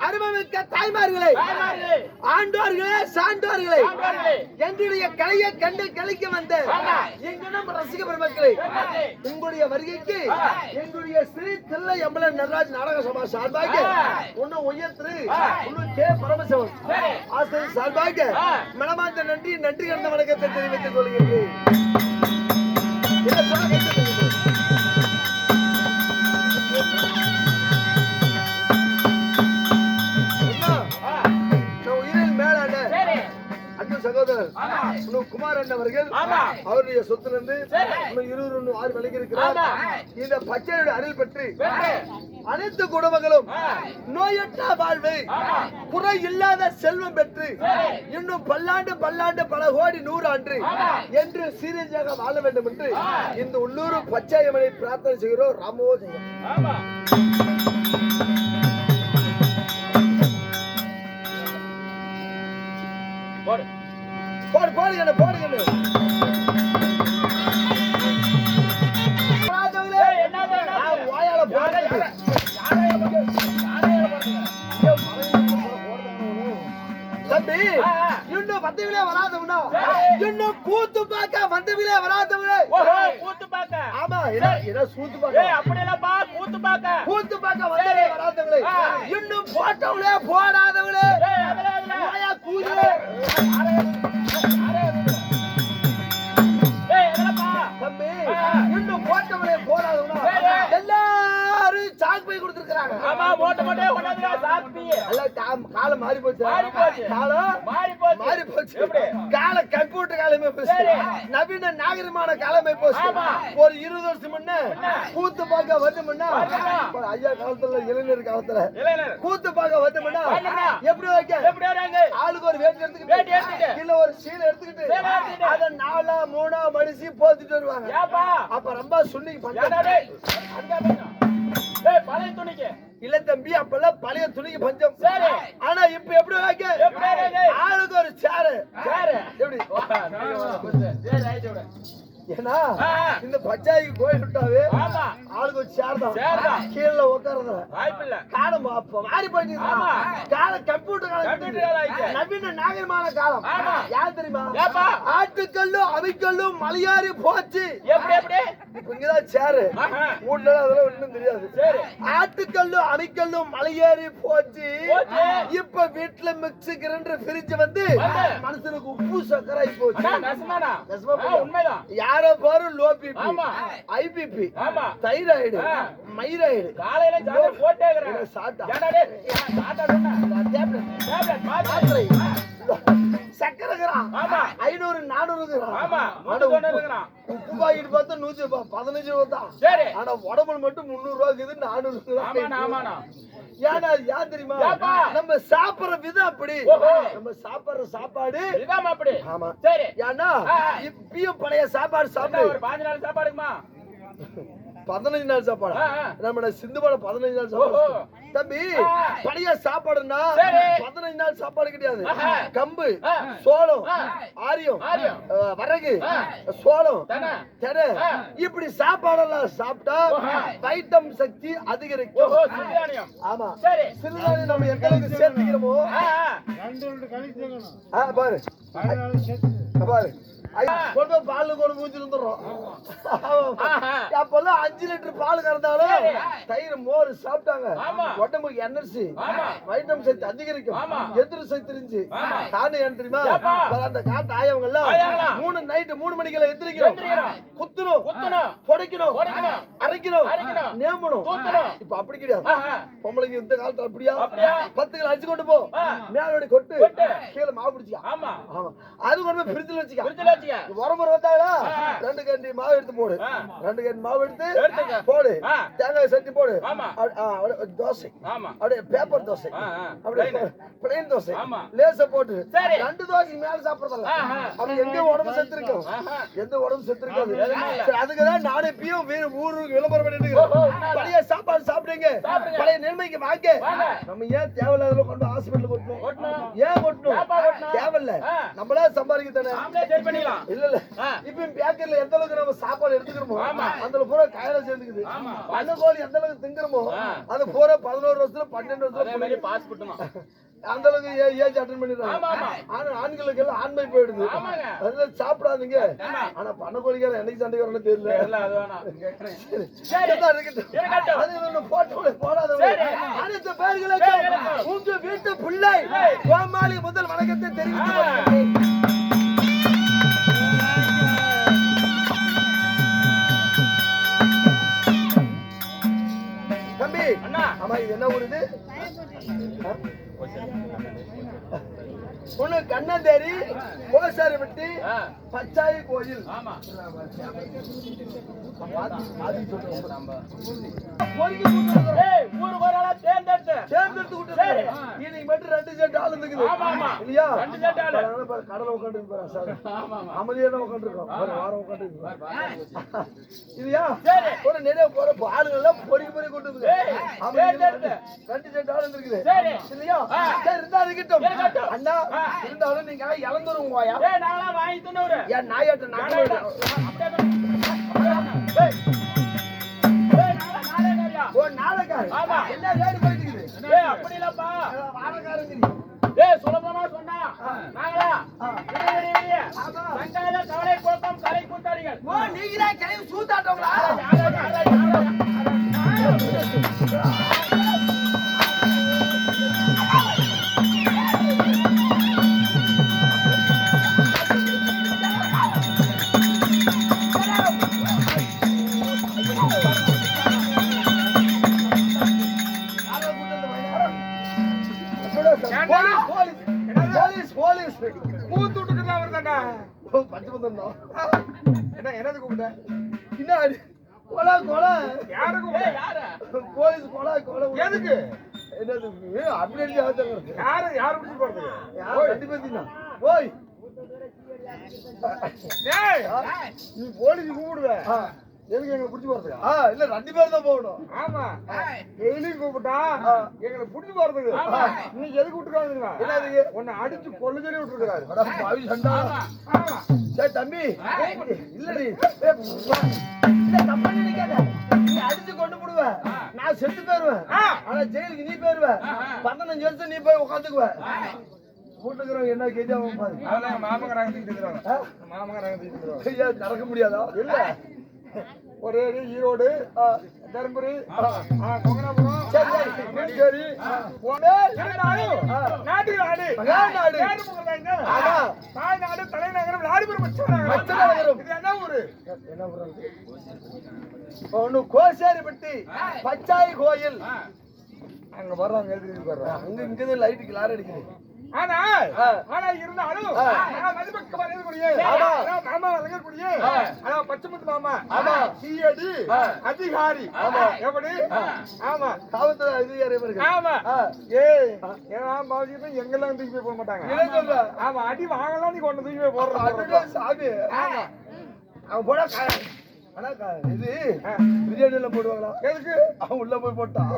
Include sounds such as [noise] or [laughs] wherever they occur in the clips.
அனுபவிக்க தாய்மார்களே ஆண்டோர்களே சான்றோர்களே என்னுடைய கலையை கண்டு கழிக்க வந்த ஆமா. எங்கனம் ரசிக பெருமக்களே உங்களுடைய வருகைக்கு. எங்களுடைய ஸ்ரீ தில்லை எம்பளன் நடராஜ் நாடக சபா சார்பாக ஆ. உன்னை உயர்த்து ஆ. உன்னும் கே பரமசிவன் சரி. ஆசிரியர் சார்பாக. மனமார்ந்த நன்றி நன்றி கலந்த வணக்கத்தை தெரிவித்துக் கொள்கிறேன் சகோதரர் ஆமா. இன்னும் குமார் அண்ணன் அவர்கள். அவருடைய சொத்துல இருந்து சரி. இன்னும் இருபது ஆறு விலகி இருக்கிறார். இந்த பச்சையோட அருள் பெற்று அனைத்து குடும்பங்களும் நோயற்ற வாழ்வை. குறை இல்லாத செல்வம் பெற்று. இன்னும் பல்லாண்டு பல்லாண்டு பல கோடி நூறாண்டு. என்று சீரியஸாக வாழ வேண்டும் என்று. இந்த உள்ளூர் பச்சாயமனை பிரார்த்தனை செய்கிறோம் ராமோ ஜெயம் யாரை? போடுறீங்க? தம்பி. இன்னும் வந்தவிலே வராதவனா. இன்னும் கூத்து பார்க்க வந்தவிலே வராதவனே கூத்து பார்க்க. ஆமா என்ன என்ன சூத்து பார்க்க. அப்படியெல்லாம் பா, கூத்து பார்க்க. கூத்து பார்க்க வந்தவிலே வராதவளே ஆ. இன்னும் போட்டவளே போடாதவளே கூதுலே. இன்னும் போட்டவளே. ஆமா, கொண்டாந்துடா, சாப்பி. கா- காலம் மாறி போச்சு மாறி போச்சு. காலம் மாறி போச்சு. மாறி போச்சு எப்படி? கால கம்ப்யூட்டர் காலமே போச்சு சரி. நவீன நாகரிகமான காலமே போச்சு. ஒரு இருபது வருஷம் முன்ன கூத்து பார்க்க வந்து முன்ன ஐயா காலத்துல இளைஞர் காலத்துல. கூத்து பார்க்க வந்து முன்ன. எப்படி வைக்க எப்படி? ஆளுக்கு ஒரு வேட்டி வேட்டி எடுத்துக்கிட்டு. இல்ல ஒரு சீலை எடுத்துக்கிட்டு. அத நாலா மூணா மடிச்சு போத்திட்டு வருவாங்க ஏப்பா? அப்ப ரொம்ப சுண்ணிக்கு ஏடா பழைய துணிக்கு. இல்ல தம்பி அப்பெல்லாம் பழைய துணிக்கு பஞ்சம் சரி. ஆனா இப்ப எப்படி வைக்க? ஆளுக்கு ஒரு சேரு சேரு. எப்படி. ஏன்னா. இந்த பச்சாய்க்கு கோயில் விட்டாவே ஆளுக்கு ஒரு சேர் தான். கீழே உட்காரத வாய்ப்பில்ல. காலம் அப்ப மாறி போயிட்டு. காலம் கம்ப்யூட்டர் காலம். நவீன நாகரிகமான காலம். யார் தெரியுமா? ஆட்டுக்கல்லும் அவிக்கல்லும் மலையாறி போச்சு இங்கதான் சேரு. வீட்டுல அதெல்லாம் ஒண்ணும் தெரியாது. ஆட்டுக்கல்லும் அவிக்கல்லும் மலையேறி போச்சு. இப்ப வீட்டுல மிக்ஸி கிரைண்டர் ஃப்ரிட்ஜ் வந்து. மனுஷனுக்கு உப்பு சக்கரை போச்சு. யாரோ பாரு லோ பிபி ஆமா. ஐபிபி ஆமா. தைராய்டு. மைராய்டு காலையில போட்டே இருக்கிறேன். என்ன சக்கரை இருக்கிறான் ஆமா. ஐநூறு நானூறு இருக்கிறான் ஆமா, இருக்கிறான். உப்பு பாக்கெட் பார்த்தா நூத்தி பதினஞ்சு ரூபா தான் சரி. ஆனா உடம்புல மட்டும் முந்நூறு ரூபா இருக்குது நானூறு ஆமாண்ணா. ஏன்னா ஏன் தெரியுமா? நம்ம சாப்பிடுற விதம் அப்படி. நம்ம சாப்பிடுற சாப்பாடு அப்படி. ஆமா சரி. ஏன்னா. இப்பயும் பழைய சாப்பாடு சாப்பிடு ஒரு பாஞ்சு நாள் சாப்பாடுக்குமா பதினஞ்சு நாள் சாப்பாடு. நம்ம சிந்து படம் பதினஞ்சு நாள். சாப்பாடு தம்பி. பழைய சாப்பாடுன்னா. பதினஞ்சு நாள் சாப்பாடு கிடையாது. கம்பு. சோளம். ஆரியம் வரகு. சோளம் தானே? இப்படி சாப்பாடெல்லாம் சாப்பிட்டா. வைட்டம் சக்தி அதிகரிக்கும் ஆமா சரி சிறுதானியம் நம்ம எந்த அளவுக்கு சேர்த்துக்கிறோமோ பாரு பாரு கொண்டு பால் கொண்டு ஆஹா. அப்பெல்லாம் அஞ்சு லிட்டர் பால் கறந்தாலும். தயிர் மோர் சாப்பிட்டாங்க. உடம்புக்கு எனர்ஜி ஆமா. வைட்டம் சக்தி அதிகரிக்கும். எதிர் சக்தி இருந்துச்சு. காரணம் தெரியுமா? பாரு, அந்த காட்டு ஆயவங்க எல்லாம்? மூணு நைட்டு மூணு மணிக்கெல்லாம் எந்திரிக்கிறோம். குத்தணும் குத்தணும். புடைக்கணும். அரைக்கணும். நேமணும். இப்ப அப்படி கிடையாது. பொம்பளைக்கு இந்த காலத்துல அப்படியா? பத்து கிலோ அடிச்சு கொண்டு போ. மேலோடி கொட்டு கொட்டு. கீழே மாவு பிடிச்சியா ஆமா அது கொண்டு போய் ஃப்ரிட்ஜில் வச்சுக்க பிரிட்ஜில் வச்சுக்க ஆ, ஆ. ரெண்டு கண்டி மாவு எடுத்து போடு. ரெண்டு கண்டி மாவு எடுத்து. போடு. தேங்காய் சட்னி போடு ஆமா. தோசை ஆமா அப்படியே பேப்பர் தோசை. அப்படியே. பிளைன் தோசை. லேச போட்டு. ரெண்டு தோசை மேல சாப்பிடுறதில்ல. அப்படி எங்க உடம்பு செத்து இருக்கும். எந்த உடம்பு செத்து இருக்காது. சரி, அதுக்குதான் நானே இப்பயும் வீடு ஊருக்கு விளம்பரம் பண்ணிட்டு இருக்கிறேன். பழைய சாப்பாடு சாப்பிடுங்க. பழைய நன்மைக்கு வாங்க. நம்ம ஏன் தேவையில்லாத கொண்டு ஹாஸ்பிட்டல் கொட்டணும். ஏன் கொட்டணும்? தேவையில்ல. நம்மளே சம்பாதிக்க தானே நாமளே சரி பண்ணிக்கலாம் இல்ல இல்ல. இப்ப பேக்கரில எந்த அளவுக்கு நம்ம சாப்பாடு எடுத்துக்கிறோமோ. அதுல பூரா காயில சேர்ந்துக்குது. பண்ண கோழி எந்த அளவுக்கு திங்குறோமோ. அது பூரா பதினோரு வருஷத்துல பன்னெண்டு வருஷத்துல பாஸ் அந்த அளவுக்கு ஏஜ் அட்டன் பண்ணிடுறாங்க. ஆனா ஆண்களுக்கு எல்லாம் ஆண்மை போயிடுது. அதனால சாப்பிடாதீங்க. ஆனா பண்ண கோழிக்காரன் என்னைக்கு சண்டை வரணும் தெரியல இல்ல அது வேணாம் கேக்குறேன் சரி. சரி. இருக்கட்டும், இருக்கட்டும். இருக்கட்டும். அது ஒண்ணு போட்டு போடாதவங்க. சரி. அனைத்து பேர்களுக்கும். உங்க வீட்டு பிள்ளை. கோமாளி முதல் வணக்கத்தை தெரிவித்துக் ஒண்ணு கண்ணந்தேரி கோசாரிப்பட்டி. பச்சாயி கோயில். ஊரு போறாளா தேர்ந்தெடுத்து தேர்ந்தெடுத்து சரி. இன்னைக்கு மட்டும் ரெண்டு செட் ஆள் இருக்குது. இல்லையா? ரெண்டு set ஆளு. கடலை உட்காந்து சார். அமைதியா தான் உட்காந்துருக்கோம் [laughs] ஒரு வாரம் உட்காந்து இல்லையா. ஒரு நிறைய போற ஆளுங்க எல்லாம் பொறுக்கி பொறுக்கி தேர்ந்தெடுத்து. ரெண்டு செட் ஆள் இருக்குது. இல்லையா. சரி இருந்தா இருக்கட்டும். அண்ணா. இருந்தாலும் நீங்க இளந்துரும் வாயா? நாங்களாம் வாங்கி தின்னவரு. ஏன் நாயாட்ட ஆமா. என்ன ரேடு போயிட்டு இருக்குது அப்படி இல்லப்பா. வாரக்காரங்க ஏய் சுலபமா சொன்னா. நாங்களா. சங்காத கவலை கோக்கம் கலை கூத்தாடிகள் ஓ நீங்களே கிளம்பி சூத்தாட்டங்களா தானே பந்தம் தான். என்ன என்னது கூப்பிட்டேன் பின்னாடி கொலை கொலை. யாருக்கு யாரு? போலீஸ் கொலை கொலை. எதுக்கு? என்னது அப்படி அடிச்சு யாரு யாரு பிடிச்சி போறது? யார் ரெண்டு பேர்த்தையும் ஓய். நீ போலீஸ் கூப்பிடுவ. ஆ. எதுக்கு எங்களை பிடிச்சி போறதுக்கு? ஆ இல்ல ரெண்டு பேர் தான் போகணும். ஆமா. டெய்லியும் கூப்பிட்டா. எங்களை பிடிச்சி போறதுக்கு. இன்னைக்கு எதுக்கு விட்டுருக்காங்க என்னது உன்னை அடிச்சு கொள்ள சொல்லி விட்டுருக்காரு. பாவி சண்டா. சரி தம்பி. இல்லடி. இல்ல தப்பா நினைக்காத. நீ அடிச்சு கொண்டு போடுவ. நான் செத்து போயிருவேன். ஆனா ஜெயிலுக்கு நீ போயிருவ. பதினஞ்சு வருஷம் நீ போய் உட்காந்துக்குவ கூட்டுக்கிறவங்க என்ன கேஜி அவன் பாரு. எங்க மாமங்கிறாங்க தூக்கிட்டு இருக்கிறாங்க தூக்கிட்டு நடக்க முடியாதா? இல்ல ஒரே ஈரோடு. தருமபுரி கொங்கனாபுரம் சரி, நாடு நாடு. நாடு. தாய்நாடு தலைநகரம். இது என்ன ஊரு என்ன பண்றது? ஒண்ணு கோசேரிப்பட்டி பச்சாயி கோயில் அங்க வர்றாங்க எழுதி வர்றாங்க அங்க இங்கதான் லைட் கிளார் அடிக்குது ஆனா ஆ. ஆனா இருந்தாலும் ஆமா. அதான் மாமா வழங்கக்கூடிய பச்சைமுத்து மாமா ஆமா. சிஐடி ஆ. அதிகாரி ஆமா. எப்படி ஆமா காவல்துறை அதிகாரி ஆமா. ஏய் ஏன் எங்கெல்லாம் தூக்கி போய் போட மாட்டாங்க? ஆமா அடி வாங்கலாம் நீ கொண்டு தூக்கி போய் போடுற சாமி அவன் கா- ஆனா கா- இது ஆ. பிரியாணில போடுவாங்களா எதுக்கு அவன் உள்ள போய் போட்டான்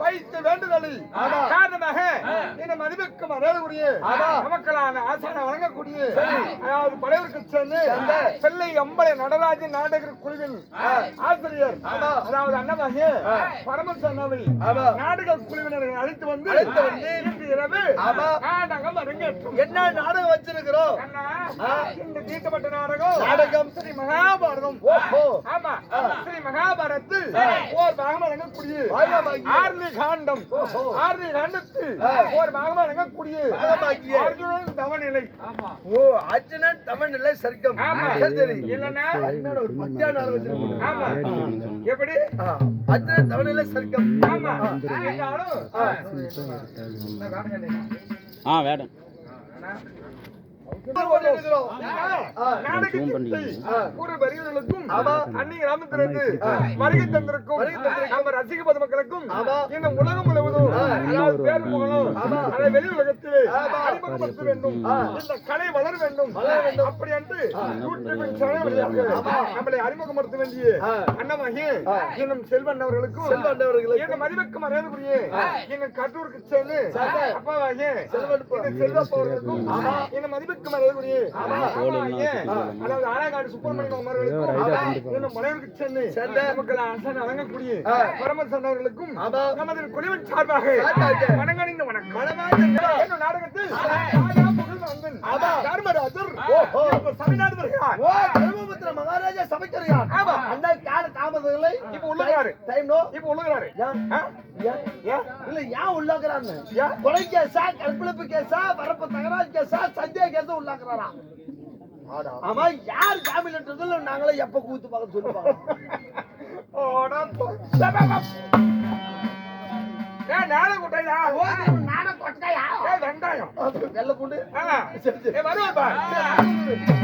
வைத்த வேண்டுதலை. காரணமாக இந்த மதிப்புக்கு மரியாதைக்குரிய. நமக்களான ஆசான வழங்கக்கூடிய. அதாவது படையவருக்கு சேர்ந்து செல்லை அம்பலை நடராஜன் நாடக குழுவின் ஆசிரியர். அதாவது அண்ணமாகிய ஆ. பரமசன்னாவை ஆமா. நாடக குழுவினரை அழைத்து வந்து அழைத்து வந்து இன்று இரவு ஆமா. நாடகம் அரங்கேற்றும் என்ன நாடகம் வச்சிருக்கிறோம். இந்த தீட்டப்பட்ட நாடகம் நாடகம். ஸ்ரீ மகாபாரதம் ஓஹோ ஆமா. ஸ்ரீ மகாபாரத்தில் ஓர் பாகம் பாகமாகிய. ஆர்லி காண்டம். ஆர்லி காண்டத்தில். ஓர் பாகம் பாகமாகிய. அர்ஜுனன் தவநிலை. ஓ அர்ஜுனன் தமிழ் நிலை சர்க்கம். ஆமா. சரி, சரி. இல்லைன்னா ஒரு பத்தியான ஆமா. எப்படி? அர்ஜுனன் தமிழ் நிலை சர்க்கம். ஆமா. ஆ. வேடம் ரசிக பொதுமக்களுக்கும் உலகம் முழுவதும் வெளி உலகத்திலே அறிமுகப்படுத்த வேண்டும் இந்த கலை வளர வேண்டும் அப்படி என்று நம்மளை அறிமுகப்படுத்த வேண்டிய அண்ணமாகி இன்னும் செல்வன் அவர்களுக்கும் செல்வன் அவர்களுக்கும் எங்க மதிவுக்கு மரியாதைக்குரிய எங்க கட்டூருக்கு சேர்ந்து அப்பாவாகிய செல்வன் எங்க செல்வப்பா அவர்களுக்கும் அவர்களுக்கும் நமது குழுவின் சார்பாக வணக்கம். நாடகத்தில் புகழ்வந்தன் தர்மராஜர். தமிழ்நாடு வருகிறார் ஓ தர்மபுத்திர மகாராஜா சமைக்கிறார் ஆமா. அந்த கால தாமதங்களை இப்ப உள்ளுகிறாரு. Time no. இப்ப உள்ளுகிறாரு? இல்ல ஏன் உள்ளாக்குறான்னு? கொலை கேஸா கற்பழிப்பு கேஸா வரப்பு தகராறு கேஸா சந்தேக கேஸா உள்ளாக்குறாரா? ஆமா யார் ஜாமீன்ன்றதுல நாங்களே எப்ப கூத்து பார்க்க சொல்லுவாங்க? [laughs] நாளை குட்டையா? நாட கொட்டையா? வெங்காயம். வெள்ள பூண்டு. வருவாப்பா.